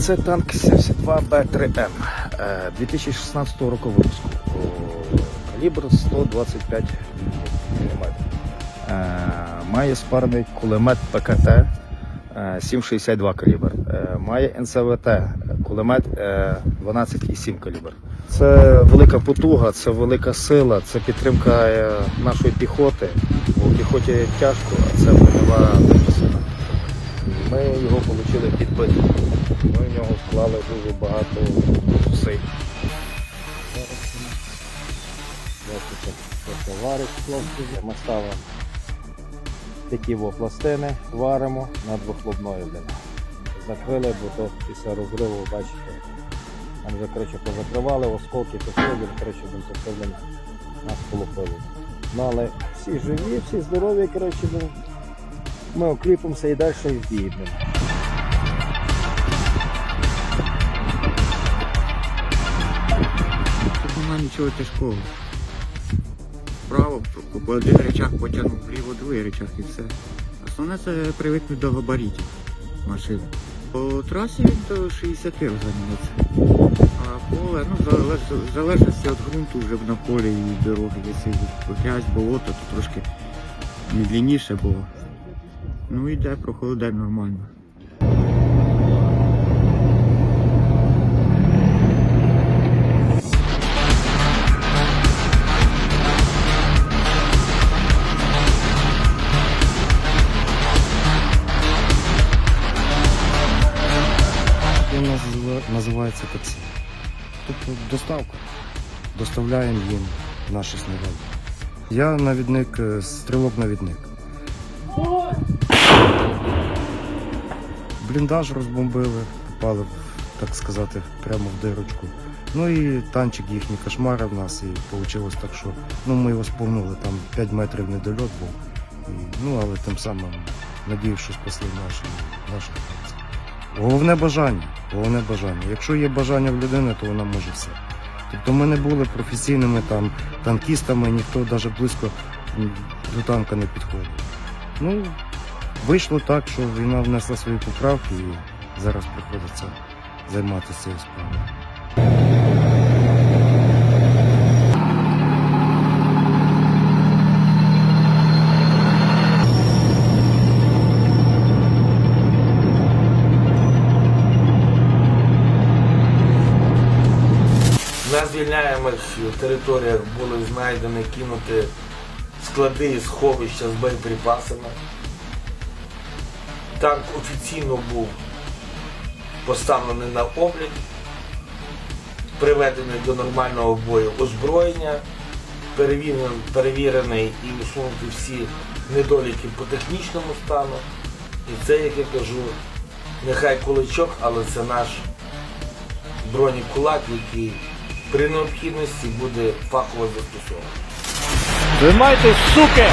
Це танк 72Б3М е, 2016 року випуску. Калібр 125 мм. Має спарений кулемет ПКТ е, 7,62 калібр. Е, Має НСВТ кулемет е, 12,7 калібр. Це велика потуга, це велика сила, це підтримка е, нашої піхоти. У піхоті тяжко, а це бойова. Ми його отримали підбитим. Дуже багато хлопці. Ми ставимо такі пластини, варимо на двохлобною блин. Закрили, бо то після розриву, бачите, там вже коротше, позакривали, осколки блін, коротше, все нас полупили. Ну але всі живі, всі здорові, коротше. Ми окріпимося і далі в бій. Нічого тяжкого. Вправо по один речах потягнув, вліво другий речах і все. Основне це привикнути до габаритів машини. По трасі він до 60 розганяється. А поле, ну, в від ґрунту вже на полі і дороги. Якщо грязь, болото, то трошки медленніше, бо ну йде, проходить нормально. Називається таксі. Тобто доставка. Доставляємо їм наші сніданки. Я навідник, е, стрілок-навідник. Бліндаж розбомбили, попали, так сказати, прямо в дирочку. Ну і танчик їхній кошмарив нас, і вийшло так, що ну, ми його сповнули, там 5 метрів недольот був. І, ну, але тим самим надіюсь, що спасли наші, наших. Головне бажання. Головне бажання. Якщо є бажання в людини, то вона може все. Тобто ми не були професійними там танкістами, ніхто навіть близько до танка не підходив. Ну, вийшло так, що війна внесла свої поправки і зараз приходиться займатися цією справою. На звільняємих територіях були знайдені кинуті склади і сховища з боєприпасами. Танк офіційно був поставлений на облік, приведений до нормального бою озброєння, перевірений, і усунути всі недоліки по технічному стану. І це, як я кажу, нехай кулачок, але це наш бронекулак, який при необхідності буде фахово застосовано. Тримайте, суки!